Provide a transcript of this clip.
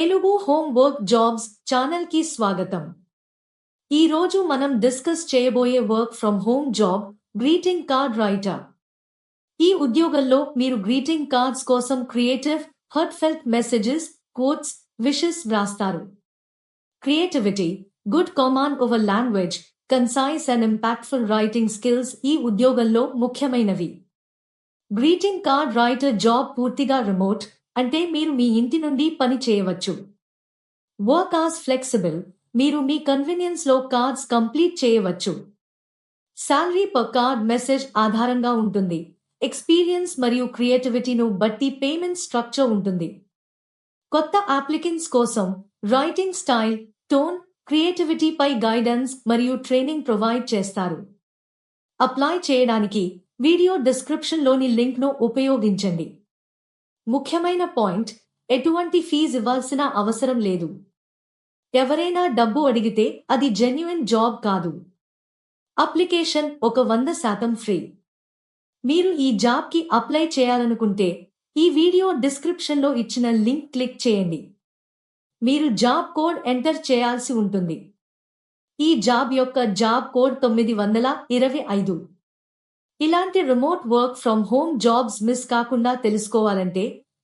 Telugu home work jobs ఛానల్కి స్వాగతం. ఈ రోజు మనం డిస్కస్ చేయబోయే work from home job greeting card writer. ఈ ఉద్యోగంలో మీరు గ్రీటింగ్ కార్డ్స్ కోసం creative heartfelt messages quotes wishes వ్రాస్తారు. Creativity good command over language concise and impactful writing skills ఈ ఉద్యోగంలో ముఖ్యమైనవి. గ్రీటింగ్ కార్డ్ రైటర్ జాబ్ పూర్తిగా రిమోట్ అంటే మీరు మీ ఇంటి నుండి పని చేయవచ్చు. వర్క్ ఆస్ ఫ్లెక్సిబుల్ మీరు మీ కన్వీనియన్స్లో కార్డ్స్ కంప్లీట్ చేయవచ్చు. శాలరీ పర్ కార్డ్ మెసేజ్ ఆధారంగా ఉంటుంది. ఎక్స్పీరియన్స్ మరియు క్రియేటివిటీను బట్టి పేమెంట్ స్ట్రక్చర్ ఉంటుంది. కొత్త అప్లికెంట్స్ కోసం రైటింగ్ స్టైల్ టోన్ క్రియేటివిటీపై గైడెన్స్ మరియు ట్రైనింగ్ ప్రొవైడ్ చేస్తారు. అప్లై చేయడానికి వీడియో డిస్క్రిప్షన్లోని లింక్ను ఉపయోగించండి. ముఖ్యమైన పాయింట్ ఎటువంటి ఫీజు ఇవ్వాల్సిన అవసరం లేదు. ఎవరైనా డబ్బు అడిగితే అది జెన్యున్ జాబ్ కాదు. అప్లికేషన్ ఒక వంద శాతం ఫ్రీ. మీరు ఈ జాబ్కి అప్లై చేయాలనుకుంటే ఈ వీడియో డిస్క్రిప్షన్లో ఇచ్చిన లింక్ క్లిక్ చేయండి. మీరు జాబ్ కోడ్ ఎంటర్ చేయాల్సి ఉంటుంది. ఈ జాబ్ యొక్క జాబ్ కోడ్ తొమ్మిది వందల ఇరవై ఐదు. ఇలాంటి remote work from home jobs miss కాకుండా తెలుసుకోవాలంటే